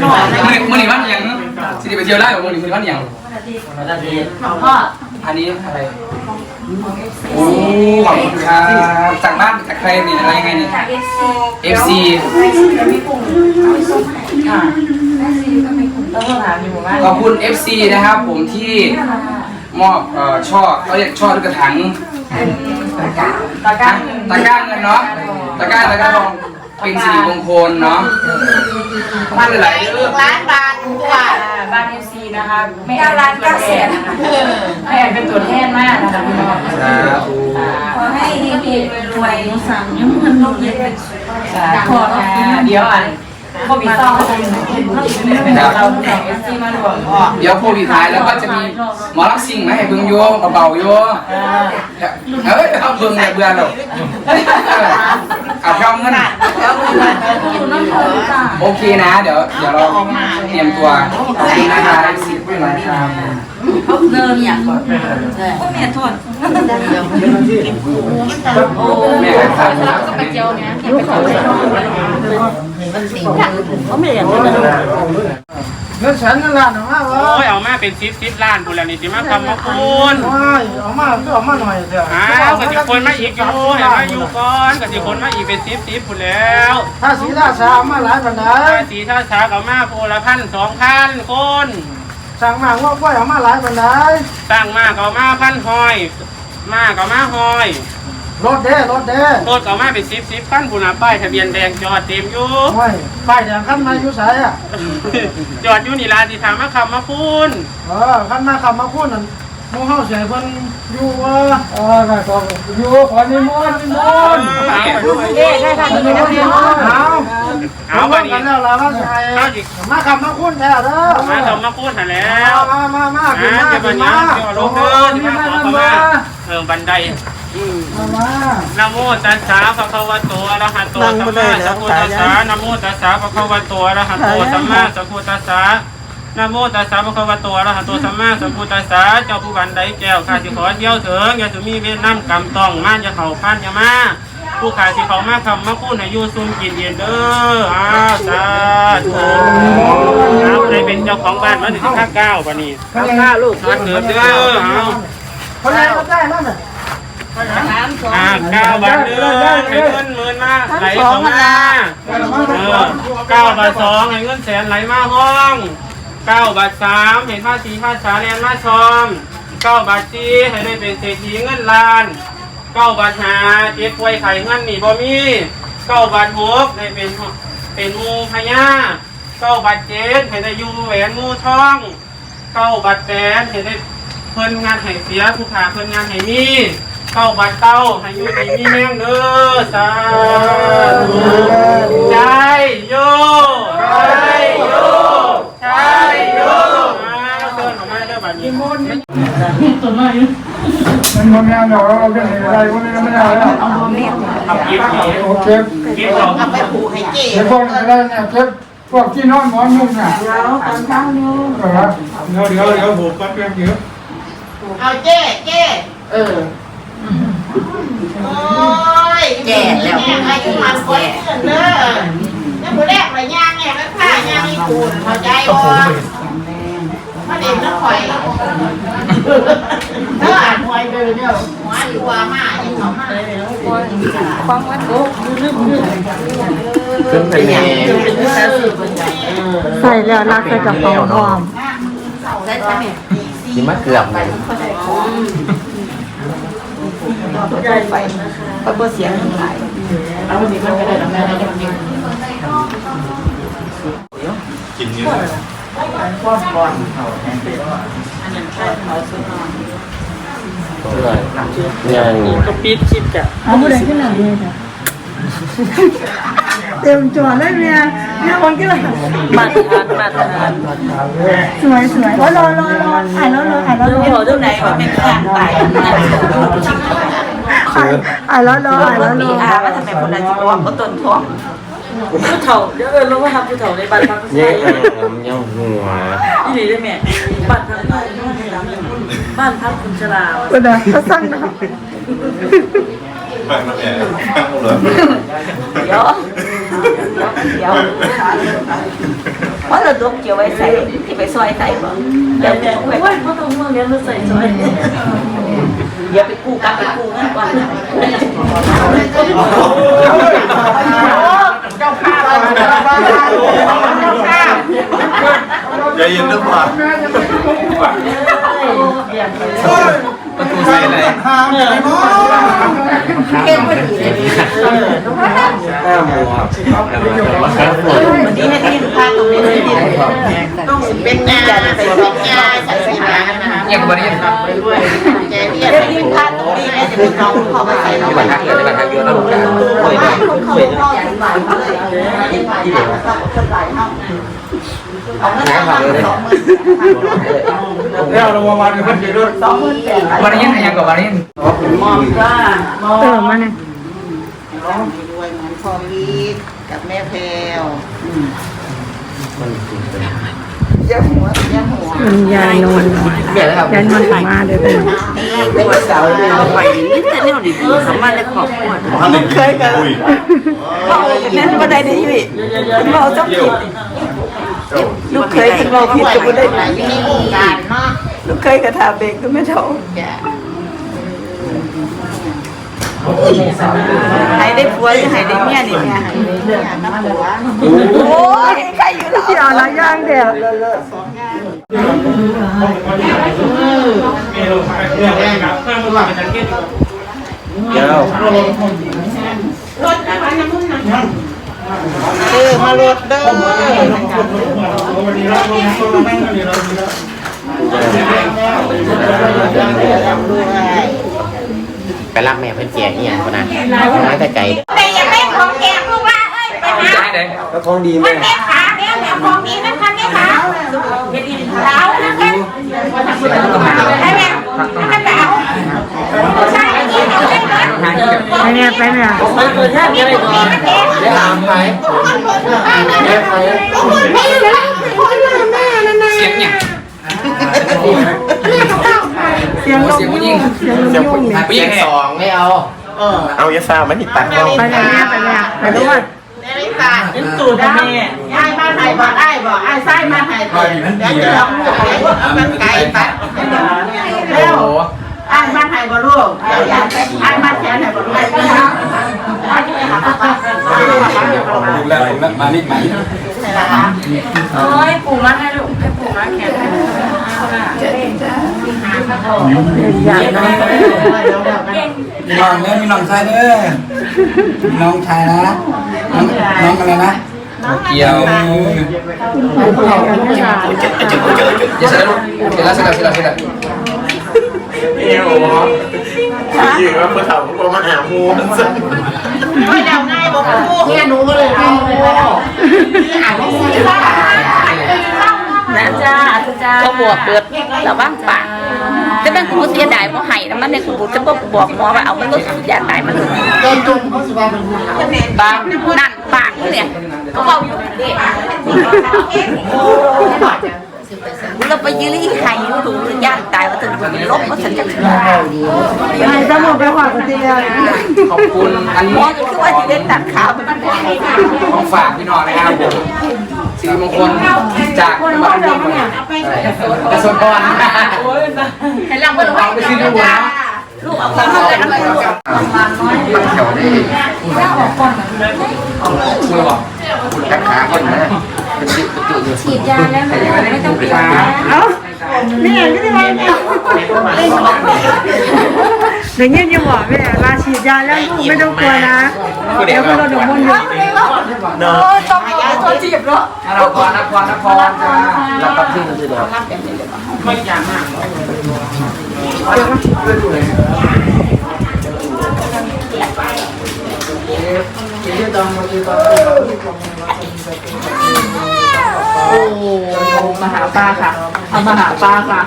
มื่อมื่อนี้วันหยังสิไปเที่ยวได้บ่มื่อนี้มื่อนี้วันหยังพ่ออันนี้อะไรโอ้ขอบคุณครับจากบ้านจากใครนี่อะไรยังไงนี่ FC ค่ะต้องถามอยู่ว่าขอบคุณ FC นะครับผมที่มอบเอ่อช่อเขาเรียกช่อลูกกระถังตะกร้าตะกร้าเงินเนาะตะกร้าตะกร้าทอง เป็นสิริมงคลเนาะบ้านหลายๆเรื่องล้านบาทตัวบ้านเอฟซีนะคะไม่เอาร้านเก้าแสนนะคะไม่เอาเป็นตัวแทนมากนะคะพี่น้องสาธุขอให้เฮงๆรวยๆสั่งยังมันลงเย็นเป็นสุดสาธุค่ะเดี๋ยวอัน โควิดต้องเขาจะเราแข่งเอฟซีมารวมพ่อเดี๋ยวโควิดหายแล้วก็จะมีหมอรับสิ่งมาให้เบิ่งโยเบาๆโยเฮ้ยเอาเบิ่งอย่าเบื่อหรอกเอาเข้าเงินอยู่นั่นเลยจ้าโอเคนะ เดี๋ยวเดี๋ยวเราเตรียมตัวนะคะรับสิบเป็นไรครับเขาเดินอย่างก่อนก็เมียทนโอ้แม่ครับก็ไปเจียวเนี่ย มันสิเขาไม่อยากจะเงินแสนเงินล้านออกมาโอ้ยเอามาเป็นซิปซิปล้านบุญแล้วนี่สิมาคำมาคุณว้ายออกมาก็ออกมาหน่อยเถอะอ้าวกสิคนมาอีกอยู่เห็นมาอยู่ก่อนกสิคนมาอีกเป็นซิปซิปบุญแล้วถ้าสีราชาเอามาหลายปันไดถ้าสีท่าช้ากับมาโพละพันสองพันคนสั่งมาว่าก้อยเอามาหลายปันไดตั้งมากับมาพันหอย มากับมาหอย รถเด้รถเด้รถกับมาเป็นซิปซิปพันผู้นาป้ายทะเบียนแดงจอดเต็มอยู่โอ้ยป้ายแดงขั้นมาอยู่ไสอะจอดอยู่นี่ลาสิถามมาคำมาคุณเออขั้นมาขับมาพูดนั่นหมูเฮาเสียเพิ่นอยู่ว่าเออก็ก็อยู่ขอนิมนต์นิมนต์เอาเอ๊ะได้ค่ะนิมนต์เอาเอาไปไปกันี่นแล้วล่ะว่าสิให้เอาอีกมาขับมาพูดแท้เด้อมาคำมาคุณหาแล้วมามามาขึ้นอ่ามาเดี๋ยวขึ้บันนมานี้เดี๋ยวลงเดินที่มาขอเข้ามาเออบันได อืมมามานะโมตัสสะภะคะวะโตอะระหะโตสัมมาสัมพุทธัสสะนะโมตัสสะภะคะวะโตอะระหะโตสัมมาสัมพุทธัสสะนะโมตัสสะภะคะวะโตอะระหะโตสัมมาสัมพุทธัสสะเจ้าผู้บันไดแก้วข้าสิขอเที่ยวถึงอย่าสิมีเวรน้ำกรรมต้องม่านอย่าเข้าพันอย่ามาผู้ขาสิเขามาคำมาคุณให้อยู่ซุ่มกินเย็นเด้ออ้าวสาธุเอาใครเป็นเจ้าของบ้านมาถึงข้าเก้าปะนี่ข้าเก้าลูกมาเกิดเด้อเอาคนไหนก็ได้ นั่นน่ะอ่าเก้าบาทเดือนให้เงินหมื่นมาไหลเข้ามาเออเก้าบาทสองให้เงินแสนไหลมาห้องเก้าบาทสามให้ภาษีภาษาเรียนมาชมเก้าบาทสี่ให้ได้เป็นเศรษฐีเงินล้านเก้าบาทห้าเจ็บป่วยไข้เงินหนีบ่มีเก้าบาทหกให้เป็นเป็นมูพญาเก้าบาทเจ็ดให้ได้ยูแหวนมูทองเก้าบาทแปดให้ได้เพิ่นงานให้เสียผู้ขาเพิ่นงานให้มี เข้าบัดเต้าให้อยู่ดีมีแห้งเด้อสาธุใจโยใจโยใจโยมาเดินออกมาเด้อบัดนี้มันมันงานเหราเราเป็นอะไรพวันนี้ไม่ได้แล้วทำกิฟต์นี้โอเคกิฟต์เราเอาไปผูกให้เจ๊เดี๋ยวพวกอะไรเนี่ยเก็บพวกที่นอนหมอนนุ่งเนี่ยเดี๋ยวตอนเช้าอยู่เดี๋ยวเดี๋ยวเดี๋ยวผมก็เตรียมเยอะเอาเจ๊เจ๊เออ โอ้ยแก่แล้วอายุมันคนเกินเด้อแล้วผู้แรกเลยย่างเนี่ยแล้วผ้าย่างนี่ปูนเข้าใจบ่มาเด็กนักข่อยเอออ่านหวยเดินเนี่ยหัวอยู่ว่ามาอยู่เขามาฟังวัดโกขึ้นไปยังใส่แล้วรักใส่กระเป๋าพร้อมได้ใช่ไหมนี่มะเกือบ เลยก็บ่เสียงหลายแล้วมันมีมันก็ได้ดอกแม่ได้ยังกินเนี่ยนี่ก็ปิดคลิปจ้ะเอาผู้ใดขึ้นหลังเลยจ้ะเต็มจอเลยเมียเนี่ยคนขึ้นหลังบัตรทานบัตรทานสวยสวยโอ้ยรอรอรออ่านแล้วรออ่านแล้วรอเดี๋ยวตรงไหนมันเป็นข้างไป อ่านแล้วรออ่านแล้วรมีออาว่าทำไมคนนั้นจะจิตว่าต้นทองผู้เฒ่าเดี๋ยวเอิญลงมาทำผู้เฒ่าในบัตรพักเนี่ยเออมยังหัวที่หนีได้แม่บัตรพักบ้านพักคุณชราก็ได้ก็สั่งนะเดี๋ยวเดี๋ยวเดี๋ยวเพราะเราดกเกี่ยวไว้ใส่ที่ไปซอยใส่บ่เดี๋ยวโอ้ยเพราะตรงเมืองเนี้ยมันใส่ซอย เดี๋ยไปกู้กับไปกู้เงินก่อนเจ้าข้าเราเจ้าข้าเจ้าข้าอย่ายินนะพ่อประตูใส่ไหนเก่งพอดีเลยมาครับผมวันนี้ให้ที่พาตรงนี้เลยต้องเป็นงานใส่เป็นงานใส่สีน้ำนะคะเงียบกว่านี้แกเรียกที่พาตรงนี้แม่จะ เป็นน้องเขาไปใส่น้องที่บันทักเยอะที่บันทักเยอะนะลูกหลานเอาเงินมาสองหมื่นแล้วเรามาวันกันเพิ่นสิรถสองหมื่นแปดวันนี้ยังกับวันนี้มองว่าเออมาเนี่ยร้องด้วยเหมือนพ่อพีทกับแม่แพรว เจ้าหัวเจ้าหัวมันยายนนท์เบียดแล้วครับยายนนท์มาเด้อเด้อตัวเสาเลยไปนี่แต่เนี่ยดีๆสามารถได้ขอบคุณมันเคยกันนั่นบ่ได้ได้อยู่เราจะผิดลูกเคยถึงเราผิดก็บ่ได้ไหนอยู่ในวงการเนาะลูกเคยกระทาเบรกก็ไม่เท่าจ้ะ หายได้ผัวหรือหายได้เมียนี่ไงเนี่ยน้ำหัวโอ้ยใครอยู่แล้วที่เอาหลายอย่างเด้อเจ้ารถมาลดเด้อ ไปรับแม่เพื่อนแจกเนี่ยคนนั้นมาแต่ไกลแต่อย่าไม่ของแกงลูกว่าเอ้ยไปหาจ่ายไหนก็ของดีมัแม่นแม่ขาเดี๋ยวแม่ของนี้มันทันได้ขาเอาแล้วกันให้แม่ให้แม่เอาใช่ที่เราเล่นกันหาที่ไปเนี่ยไปเนี่ยได้ถามใครเสียงเนี่ยเสียงลมเสียงผู้หญิ ยุ่งงเสียงลมยุ่งเนี่ยผู้หญิงสองไม่เอาเอายาซามันติดตักเอาไปเนี่ยไปเนี่ยไปด้วยเนริตาตูดแม่ไอ้มาไทยบอกไอ้บอกไอ้ไส้มาไทยเดี๋ยวจะลองลูกเอามันไก่ไปเร็วโอ้ไอ้มาไทยบ่ลูกไอ้มาแขนไทยบ่ลูกแล้วมานี่มาโอ้ยปู่มาให้ลูกให้ปู่มาแขนให้ อยากนอนมีน้องเนี่ยมีน้องชายเด้อมีน้องชายนะน้องน้องอะไรนะเกียวอยากจะเสร็จแล้วเสร็จแล้วเสร็จแล้วเสร็จแล้วเสร็จแล้วเอวยิงว่าเพื่อถามว่ามาหามูมันสิไม่เดาง่ายบอกคู่เนี่ยหนูก็เลยเอาอ่านไม่ใช่นะจ้าจ้าขบวกเบิดระวังปาก แต่แม่กูบ่เสียดายบ่ให้นะมันเนี่ยกูบ่จะบ่บอกหมอว่าเอามันก็สิอยากตายมันบางนั่นปากกูเนี่ยเขาเว้าอยู่เด้เราไปยืนอีไห้อยู่ดูย่านตายว่าถึงบ่เป็นลบว่าฉันจะถึงไปสมุนไปหอดกันทีเดียวขอบคุณอันหมอก็คือว่าสิได้ตัดขาไปมันบ่ให้ของฝากพี่น้องนะครับผม สิริมงคลจากจังหวัดอุบลกระทรวงพรเห้ลำบ่รู้เอาไปซื้อดูนะลูกเอาของมาแต่น้ำลูกมันแถวนี้มือบอกกัดขาคนนะเป็นจิตเป็นจุดอยู่ฉีดยาแล้วไม่ต้องปิดเอ้า แม่ก็ได้มาแม่เดี๋ยวเงี้ยยังบอกแม่ลาฉีดยาแล้วลูกไม่ต้องกลัวนะเดี๋ยวคุณโดนมนต์อยู่เนาะต้องเอาตัวจีบเนาะนครนครนครจ้าแล้วก็ขึ้นคือดอกไม่ยากมาก โอ้มาหาป้าค่ะเอามาหาป้าค่ะ